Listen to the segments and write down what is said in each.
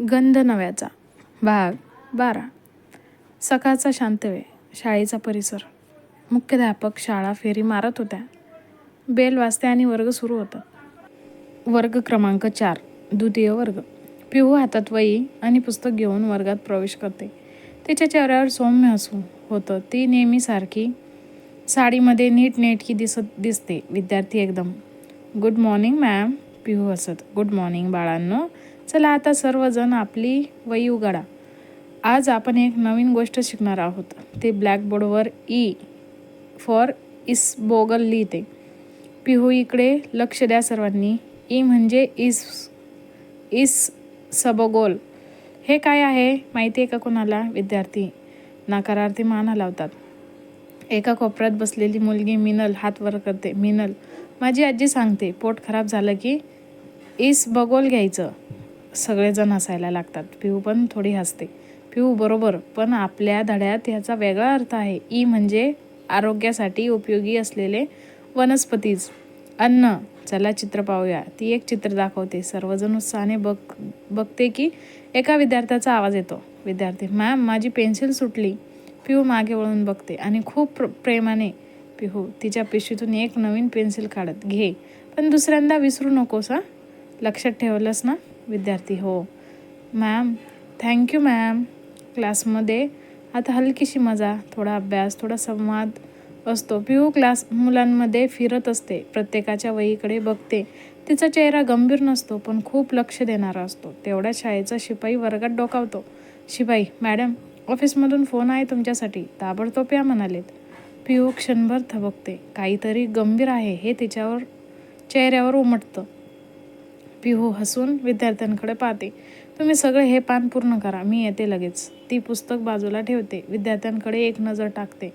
गंध नव्याचा. भाग बारा. सकाळचा शांत वेळ शाळेचा परिसर. मुख्याध्यापक शाळा फेरी मारत होत्या. बेल वाजते आणि वर्ग सुरू होता. वर्ग क्रमांक चार द्वितीय वर्ग. पिहू हातात वही आणि पुस्तक घेऊन वर्गात प्रवेश करते. तिच्या चेहऱ्यावर सौम्य हसू होतं. ती नेहमीसारखी साडीमध्ये नीट नेटकी दिसत दिसते. विद्यार्थी एकदम गुड मॉर्निंग मॅम. पिहू हसत गुड मॉर्निंग बाळांनो. चला आता सर्वजण आपली वही उघडा आज आपण एक नवीन गोष्ट शिकणार आहोत. ते ब्लॅकबोर्डवर ई फॉर इसबोगल लिहिते. पिहू इकडे लक्ष द्या सर्वांनी. ई म्हणजे इस इस सबगोल. हे काय आहे? माहिती आहे का कोणाला? विद्यार्थी. नकारार्थी मान हलावतात. एका कोपऱ्यात बसलेली मुलगी मिनल हात वर करते. मिनल माझी आजी सांगते पोट खराब झालं की इस बगोल घ्यायचं. सगळेजण हसायला लागतात. पिऊ पण थोडी हसते. पिऊ बरोबर पण आपल्या धड्यात याचा वेगळा अर्थ आहे. ई म्हणजे आरोग्यासाठी उपयोगी असलेले वनस्पतीज. अन्न चला चित्र पाहूया. ती एक चित्र दाखवते. सर्वजण उत्साहाने बघ बघते की एका विद्यार्थ्याचा आवाज येतो. विद्यार्थी मॅम माझी पेन्सिल सुटली. पिहू मागे वळून बघते आणि खूप प्र प्रेमाने पिहू तिच्या पिशवीतून एक नवीन पेन्सिल काढत. घे. पण दुसऱ्यांदा विसरू नकोस हां? लक्षात ठेवलंस ना? विद्यार्थी हो. मॅम थँक्यू मॅम क्लासमध्ये आता हलकीशी मजा थोडा अभ्यास थोडा संवाद असतो. पिहू क्लास मुलांमध्ये फिरत असते प्रत्येकाच्या वहीकडे बघते. तिचा चेहरा गंभीर नसतो पण खूप लक्ष देणारा असतो. तेवढ्या शाळेचा शिपाई वर्गात डोकावतो. शिपाई मॅडम ऑफिसमधून फोन आहे तुमच्यासाठी. ताबडतोब या म्हणालेत. पिहू क्षणभर थबकते. काहीतरी गंभीर आहे हे तिच्यावर चेहऱ्यावर उमटतं. पिहू हो हसून विद्यार्थ्यांकडे पाहते. तुम्ही सगळे हे पान पूर्ण करा मी येते लगेच. ती पुस्तक बाजूला ठेवते. विद्यार्थ्यांकडे एक नजर टाकते.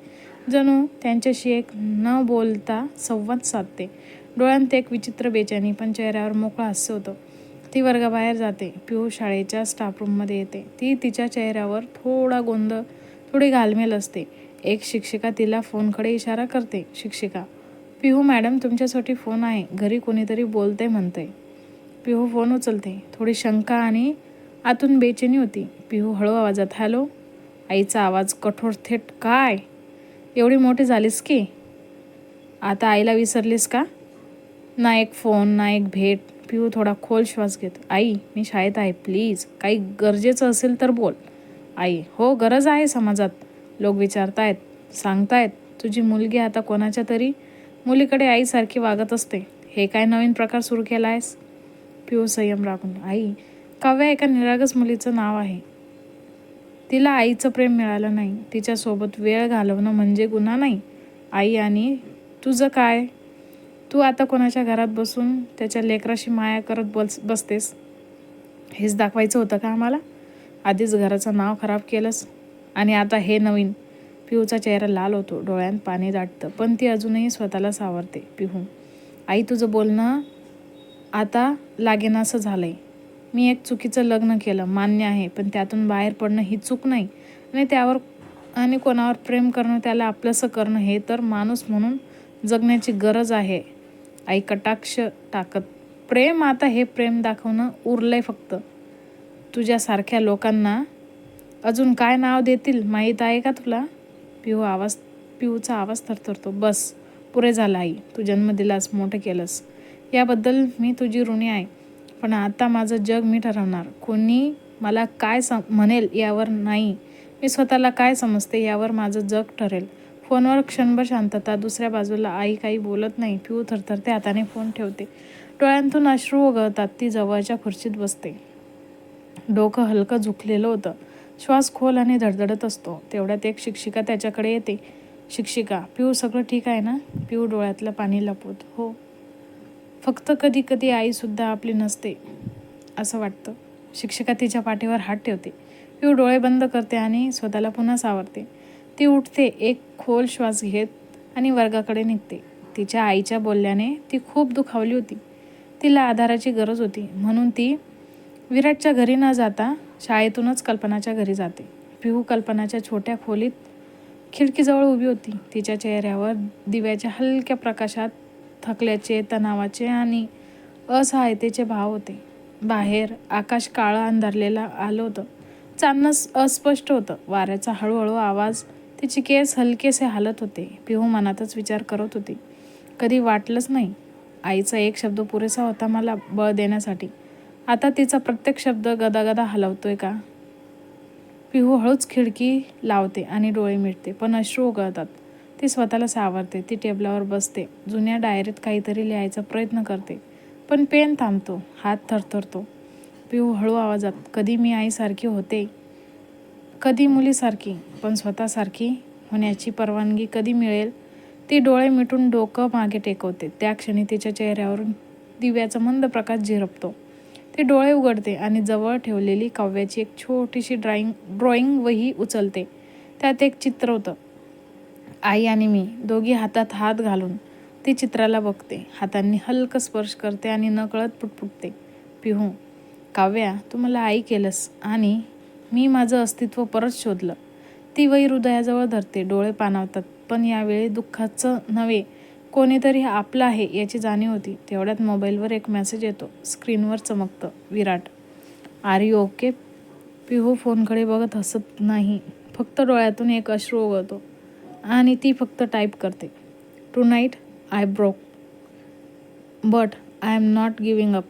जणू त्यांच्याशी एक न बोलता संवाद साधते. डोळ्यांत एक विचित्र बेचैनी पण चेहऱ्यावर मोकळं हास्य होतं. ती वर्गाबाहेर जाते. पिहू हो शाळेच्या स्टाफ रूममध्ये येते. ती तिच्या चेहऱ्यावर थोडा गोंधळ थोडी घालमेल असते. एक शिक्षिका तिला फोनकडे इशारा करते. शिक्षिका पिहू हो मॅडम तुमच्यासाठी फोन आहे. घरी कोणीतरी बोलते म्हणते पिहू फोन उचलते. थोडी शंका आणि आतून बेचैनी होती. पिहू हळू आवाजात हॅलो? आईचा आवाज कठोर थेट काय? एवढी मोठी झालीस की? आता आईला विसरलीस का? ना एक फोन ना एक भेट. पिहू थोडा खोल श्वास घेत आई मी शाळेत आहे प्लीज काही गरजेचं असेल तर बोल. आई हो गरज आहे समाजात. लोक विचारतायत सांगतायत. तुझी मुलगी आता कोणाच्या तरी मुलीकडे आईसारखी वागत असते. हे काय नवीन प्रकार सुरू केला आहेस पिऊ संयम राखून आई काव्या एका निरागस मुलीचं नाव आहे. तिला आईचं प्रेम मिळालं नाही. तिच्यासोबत वेळ घालवणं म्हणजे गुन्हा नाही. आई आणि तुझं काय? तू आता कोणाच्या घरात बसून त्याच्या लेकराशी माया करत बस बसतेस? हेच दाखवायचं होतं का आम्हाला? आधीच घराचं नाव खराब केलंस. आणि आता हे नवीन. पिहूचा चेहरा लाल होतो डोळ्यात पाणी दाटतं पण ती अजूनही स्वतःला सावरते. पिहू आई तुझं बोलणं आता लागेनासं आहे मी एक चुकीचं लग्न केलं मान्य आहे पण त्यातून बाहेर पडणं ही चूक नाही. आणि त्यावर आणि कोणावर प्रेम करणं त्याला आपलंसं करणं हे तर माणूस म्हणून जगण्याची गरज आहे. आई कटाक्ष टाकत प्रेम आता हे प्रेम दाखवणं उरलंय फक्त. तुझ्यासारख्या लोकांना अजून काय नाव देतील माहीत आहे का तुला? पिहू आवाज पिहूचा आवाज थरथरतो. बस पुरे झालं आई. तू जन्म दिलास मोठं केलंस. याबद्दल मी तुझी ऋणी आहे. पण आता माझं जग मी ठरवणार. कोणी मला काय सम म्हणेल यावर नाही. मी स्वतःला काय समजते यावर माझं जग ठरेल. फोनवर क्षणभर शांतता दुसऱ्या बाजूला आई काही बोलत नाही पिऊ थरथरते हाताने फोन ठेवते. डोळ्यांतून अश्रू वगळतात ती जवळच्या खुर्चीत बसते. डोकं हलकं झुकलेलं होतं. श्वास खोल आणि धडधडत असतो. तेवढ्यात एक शिक्षिका त्याच्याकडे येते. शिक्षिका पिऊ सगळं ठीक आहे ना? पिऊ डोळ्यातलं पाणी लपवत. हो. फक्त कधी कधी आईसुद्धा आपली नसते असं वाटतं. शिक्षिका तिच्या पाठीवर हात ठेवते. पिऊ डोळे बंद करते आणि स्वतःला पुन्हा सावरते. ती उठते एक खोल श्वास घेत आणि वर्गाकडे निघते. तिच्या आईच्या बोलल्याने ती खूप दुखावली होती. तिला आधाराची गरज होती. म्हणून ती विराटच्या घरी न जाता शाळेतूनच कल्पनाच्या घरी जाते. पिहू कल्पनाच्या छोट्या खोलीत खिडकीजवळ उभी होती. तिच्या चेहऱ्यावर दिव्याच्या हलक्या प्रकाशात थकल्याचे तणावाचे आणि असहायतेचे भाव होते. बाहेर आकाश काळं अंधारलेलं आलं होतं. चांदणं अस्पष्ट होतं. वाऱ्याचा हळूहळू आवाज तिचे केस हलकेसे हालत होते. पिहू मनातच विचार करत होती. कधी वाटलंच नाही. आईचा एक शब्द पुरेसा होता मला बळ देण्यासाठी. आता तिचा प्रत्येक शब्द गदागदा हलवतोय का? पिहू हळूच खिडकी लावते आणि डोळे मिटते पण अश्रू उगळतात ती स्वतःला सावरते ती टेबलावर बसते. जुन्या डायरीत काहीतरी लिहायचा प्रयत्न करते. पण पेन थांबतो. हात थरथरतो. पिऊ हळू आवाजात कधी मी आईसारखी होते? कधी मुलीसारखी पण स्वतःसारखी होण्याची परवानगी कधी मिळेल? ती डोळे मिटून डोकं मागे टेकवते. त्या क्षणी तिच्या चेहऱ्यावरून दिव्याचा मंद प्रकाश झिरपतो. ती डोळे उघडते आणि जवळ ठेवलेली काव्याची एक छोटीशी ड्रॉइंग ड्रॉइंग वही उचलते. त्यात एक चित्र होतं. आई आणि मी दोघी हातात हात घालून ती चित्राला बघते. हातांनी हलकं स्पर्श करते आणि नकळत पुटपुटते. पिहू काव्या तू मला आई केलंस आणि मी माझं अस्तित्व परत शोधलं. ती वही हृदयाजवळ धरते डोळे पाणावतात. पण यावेळी दुःखाचं नव्हे कोणीतरी आपलं आहे याची जाणीव होती. तेवढ्यात मोबाईलवर एक मेसेज येतो. स्क्रीनवर चमकतं. Virat are you okay? Pihu फोनकडे बघत हसत नाही. फक्त डोळ्यातून एक अश्रू उगवतो आणि ती फक्त टाईप करते. Tonight I broke but I am not giving up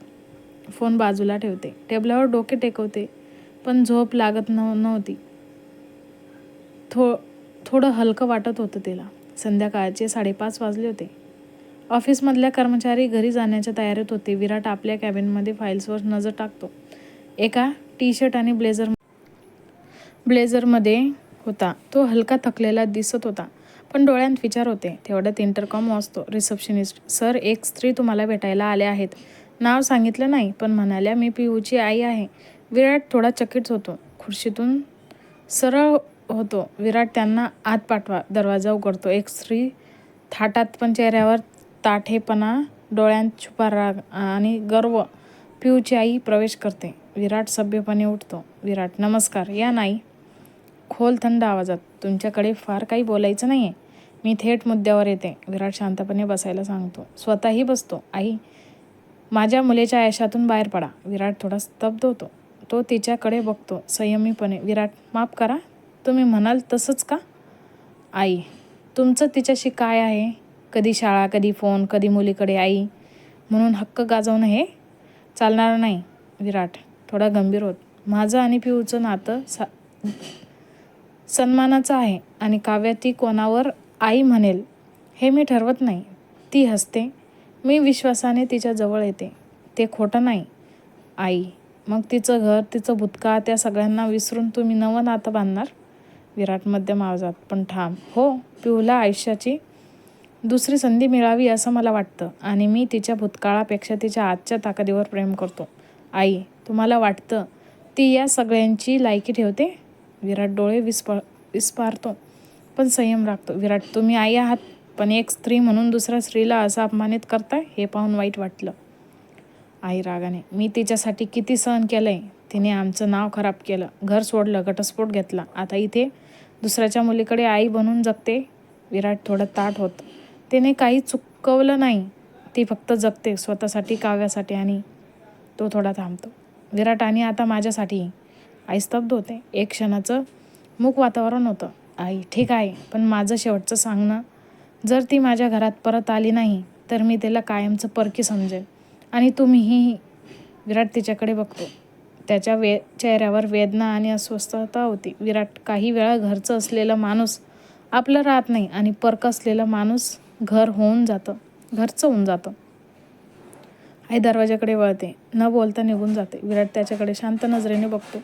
phone बाजूला ठेवते. टेबलावर डोके टेकवते पण झोप लागत नव नव्हती. थो थोडं हलकं वाटत होतं तिला. संध्याकाळचे साडेपाच वाजले होते. ऑफिसमधल्या कर्मचारी घरी जाण्याच्या तयारीत होते. विराट आपल्या कॅबिनमध्ये फाईल्सवर नजर टाकतो. एका टी शर्ट आणि ब्लेझर ब्लेझरमध्ये होता. तो हलका थकलेला दिसत होता. पण डोळ्यांत विचार होते. तेवढ्यात इंटरकॉम वाचतो रिसेप्शनिस्ट सर एक स्त्री तुम्हाला भेटायला आल्या आहेत. नाव सांगितलं नाही पण म्हणाल्या मी पिहूची आई आहे. विराट थोडा चकित होतो. खुर्शीतून सरळ होतो. विराट त्यांना आत पाठवा. दरवाजा उघडतो. एक स्त्री थाटात पण चेहऱ्यावर ताठेपणा डोळ्यांत छुपा राग आणि गर्व. पिऊची आई प्रवेश करते. विराट सभ्यपणे उठतो. विराट नमस्कार. या नाही. खोल थंड आवाजात. तुमच्याकडे फार काही बोलायचं नाही आहे मी थेट मुद्द्यावर येते. विराट शांतपणे बसायला सांगतो. स्वतःही बसतो. आई माझ्या मुलीच्या आयुष्यातून बाहेर पडा. विराट थोडा स्तब्ध होतो. तो तिच्याकडे बघतो संयमीपणे. विराट माफ करा. तुम्ही म्हणाल तसंच का? आई तुमचं तिच्याशी काय आहे? कधी शाळा कधी फोन कधी मुलीकडे आई. म्हणून हक्क गाजवणं हे चालणार नाही. विराट थोडा गंभीर होत. माझं आणि पिऊचं नातं सा सन्मानाचं आहे आणि काव्या ती कोणावर आई म्हणेल हे मी ठरवत नाही. ती हसते. मी विश्वासाने तिच्या जवळ येते. ते खोटं नाही. आई मग तिचं घर तिचं भूतकाळ त्या सगळ्यांना विसरून तुम्ही नवं नातं बांधणार? विराट मध्यम आवाजात पण ठाम. हो पिऊला आयुष्याची दुसरी संधी मिळावी असं मला वाटतं आणि मी तिच्या भूतकाळापेक्षा तिच्या आजच्या ताकदीवर प्रेम करतो. आई तुम्हाला वाटतं ती या सगळ्यांची लायकी ठेवते? विराट डोळे विस्प विस्पारतो पण संयम राखतो. विराट तुम्ही आई आहात पण एक स्त्री म्हणून दुसऱ्या स्त्रीला असं अपमानित करताय हे पाहून वाईट वाटलं. आई रागाने मी तिच्यासाठी किती सहन केलं आहे तिने आमचं नाव खराब केलं. घर सोडलं घटस्फोट घेतला. आता इथे दुसऱ्याच्या मुलीकडे आई बनून जगते. विराट थोडं ताट होत. तिने काही चुकवलं नाही. ती फक्त जगते स्वतःसाठी काव्यासाठी आणि तो थोडा थांबतो. विराट आणि आता माझ्यासाठी आई स्तब्ध होते. एक क्षणाचं मूक वातावरण होतं. आई ठीक आहे पण माझं शेवटचं सांगणं जर ती माझ्या घरात परत आली नाही तर मी तिला कायमचं परकी समजेल आणि तुम्हीही विराट तिच्याकडे बघतो. त्याच्या वे चेहऱ्यावर वेदना आणि अस्वस्थता होती. विराट काही वेळा घरचं असलेलं माणूस आपलं राहत नाही आणि परक असलेलं माणूस घर होऊन जातं. घरचं होऊन जातं. आई दरवाजाकडे वळते. न बोलता निघून जाते. विराट त्याच्याकडे शांत नजरेने बघतो.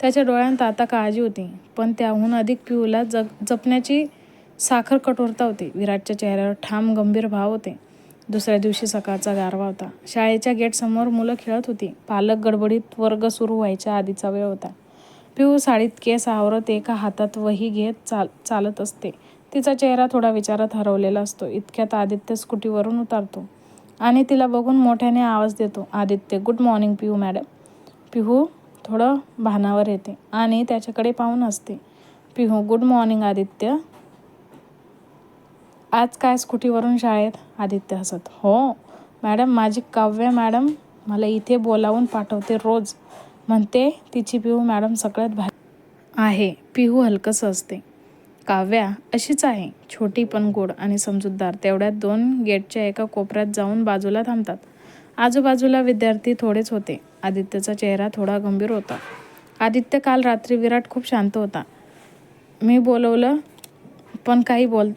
त्याच्या डोळ्यांत आता काळजी होती. पण त्याहून अधिक पिऊला जग जपण्याची साखर कठोरता होती. विराटच्या चेहऱ्यावर ठाम गंभीर भाव होते. दुसऱ्या दिवशी सकाळचा गारवा होता. शाळेच्या गेटसमोर मुलं खेळत होती. पालक गडबडीत वर्ग सुरू व्हायच्या आधीचा वेळ होता. पिऊ साडीत केस आवरत एका हातात वही घेत चाल चालत असते. तिचा चेहरा थोडा विचारात हरवलेला असतो. इतक्यात आदित्य स्कूटीवरून उतारतो आणि तिला बघून मोठ्याने आवाज देतो. Aditya good morning Piu madam. Pihu थोडं भानावर येते आणि त्याच्याकडे पाहून असते पिहू गुड मॉर्निंग आदित्य. आज काय स्कूटीवरून शाळेत? आदित्य हसत. हो मॅडम माझी काव्य मॅडम मला इथे बोलावून पाठवते रोज. म्हणते तिची पिहू मॅडम सगळ्यात भारी आहे. पिहू हलकंसं असते काव्या अशीच आहे. छोटी पण गोड आणि समजूतदार. तेवढ्यात दोन गेटच्या एका कोपऱ्यात जाऊन बाजूला थांबतात. आजूबाजूला विद्यार्थी थोडेच होते. आदित्यचा चेहरा थोडा गंभीर होता. आदित्य काल रात्री विराट खूप शांत होता. मी बोलवलं पण काही बोल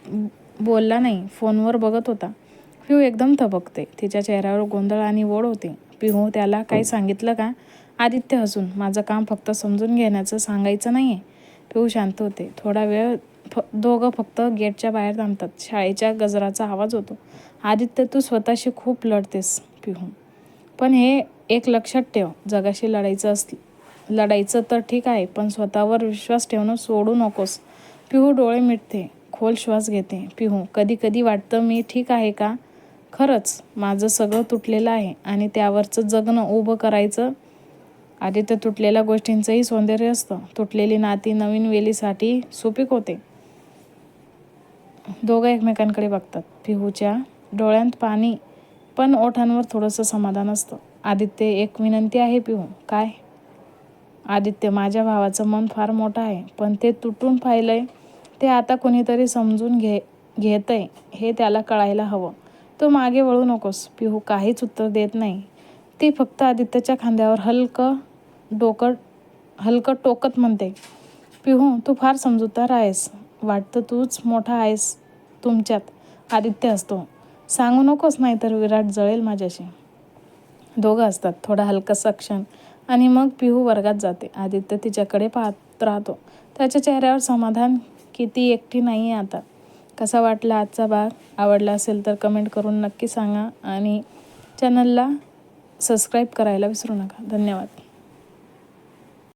बोलला नाही. फोनवर बघत होता. पिहू एकदम थबकते. तिच्या चेहऱ्यावर गोंधळ आणि ओढ होते. पिहू त्याला काही सांगितलं का? आदित्य हसून माझं काम फक्त समजून घेण्याचं सांगायचं नाही आहे पिहू शांत होते. थोडा वेळ फ दोघं फक्त गेटच्या बाहेर थांबतात. शाळेच्या गजराचा आवाज होतो. आदित्य तू स्वतःशी खूप लढतेस पिहू. पण हे एक लक्षात ठेव. जगाशी लढायचं अस लढायचं तर ठीक आहे पण स्वतःवर विश्वास ठेवणं सोडू नकोस. पिहू डोळे मिटते खोल श्वास घेते. पिहू कधी कधी वाटतं मी ठीक आहे का? खरंच माझं सगळं तुटलेलं आहे आणि त्यावरचं जगणं उभं करायचं. आधी तर तुटलेल्या गोष्टींचंही सौंदर्य असतं. तुटलेली नाती नवीन वेलीसाठी सुपीक होते. दोघं एकमेकांकडे बघतात. पिहूच्या डोळ्यांत पाणी पण ओठांवर थोडंसं समाधान असतं. आदित्य एक विनंती आहे पिहू काय? आदित्य माझ्या भावाचं मन फार मोठं आहे पण ते तुटून पाहिलंय ते आता कोणीतरी समजून घे घेतंय हे त्याला कळायला हवं. तू मागे वळू नकोस. पिहू काहीच उत्तर देत नाही. ती फक्त आदित्यच्या खांद्यावर हलकं डोकं हलकं टोकत म्हणते पिहू तू फार समजूतदार आहेस. वाटतं तूच मोठा आहेस तुमच्यात. आदित्य असतो. सांगू नकोस नाही तर विराट जळेल माझ्याशी. दोघं असतात थोडा हलकासा क्षण आणि मग पिहू वर्गात जाते. आदित्य तिच्याकडे पाहत राहतो. त्याच्या चेहऱ्यावर समाधान किती एकटी नाही आहे आता. कसा वाटला आजचा भाग आवडला असेल तर कमेंट करून नक्की सांगा. आणि चॅनलला सबस्क्राईब करायला विसरू नका. धन्यवाद.